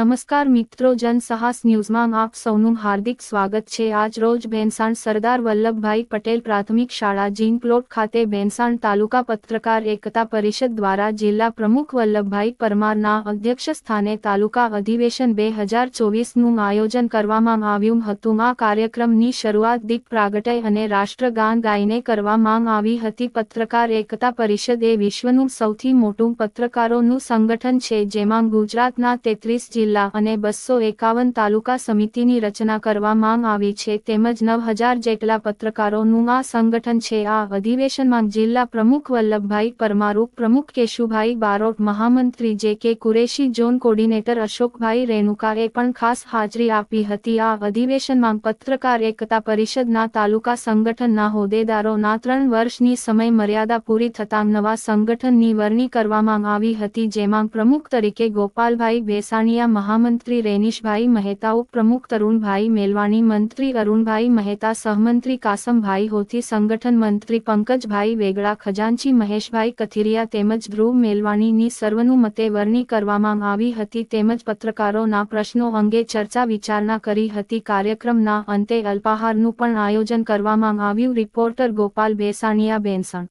નમસ્કાર મિત્રો જનસાહસ ન્યૂઝમાં આપ સૌનું હાર્દિક સ્વાગત છે. આજ રોજ ભેંસાણ સરદાર વલ્લભભાઈ પટેલ પ્રાથમિક શાળા જીન પ્લોટ ખાતે ભેંસાણ તાલુકા પત્રકાર એકતા પરિષદ દ્વારા જિલ્લા પ્રમુખ વલ્લભભાઈ પરમારના અધ્યક્ષ સ્થાને તાલુકા અધિવેશન બે હજાર ચોવીસનું આયોજન કરવામાં આવ્યું હતું. આ કાર્યક્રમની શરૂઆત દીપ પ્રાગટય અને રાષ્ટ્રગાન ગાઈને કરવામાં આવી હતી. પત્રકાર એકતા પરિષદ એ વિશ્વનું સૌથી મોટું પત્રકારોનું સંગઠન છે, જેમાં ગુજરાતના તેત્રીસ જિલ્લા અને બસો એકાવન તાલુકા સમિતિની રચના કરવામાં આવી છે. તેમજ નવ હજાર જેટલા પત્રકારોનું આ સંગઠન છે. આ અધિવેશનમાં જિલ્લા પ્રમુખ વલ્લભભાઈ પરમાર ઉપપ્રમુખ કેશુભાઈ બારોટ, મહામંત્રી જે કે કુરેશી ઝોન કોર્ડિનેટર અશોકભાઈ રેણુકાએ પણ ખાસ હાજરી આપી હતી. આ અધિવેશનમાં પત્રકાર એકતા પરિષદના તાલુકા સંગઠનના હોદ્દેદારોના ત્રણ વર્ષની સમય મર્યાદા પૂરી થતાં નવા સંગઠનની વરણી કરવામાં આવી હતી. જેમાં પ્રમુખ તરીકે ગોપાલભાઈ ભેસાણીયા મહામંત્રી રેનીશભાઈ મહેતા ઉપપ્રમુખ તરુણભાઈ મેલવાણી મંત્રી અરુણભાઈ મહેતા સહમંત્રી કાસમભાઈ હોથી સંગઠન મંત્રી પંકજભાઈ વેગડા ખજાનચી મહેશભાઈ કથિરિયા તેમજ ધ્રુવ મેલવાણીની સર્વનુમતે વરણી કરવામાં આવી હતી તેમજ પત્રકારોના પ્રશ્નો અંગે ચર્ચા વિચારણા કરી હતી. કાર્યક્રમના અંતે અલ્પાહારનું પણ આયોજન કરવામાં આવ્યું. રિપોર્ટર ગોપાલ ભેસાણીયા બેનસણ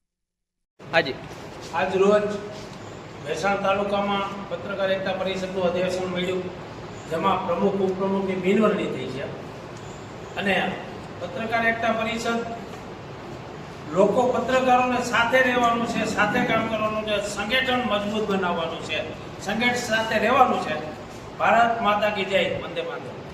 હાજી. આજ રોજ ભેસાણ તાલુકામાં પત્રકાર એકતા પરિષદનું અધિવેશન મળ્યું, જેમાં પ્રમુખ, ઉપપ્રમુખની બિનવરણી થઈ છે. અને પત્રકાર એકતા પરિષદ લોકો પત્રકારોને સાથે રહેવાનું છે, સાથે કામ કરવાનું છે, સંગઠન મજબૂત બનાવવાનું છે, સંગઠન સાથે રહેવાનું છે. ભારત માતા કી જય, વંદે માતરમ.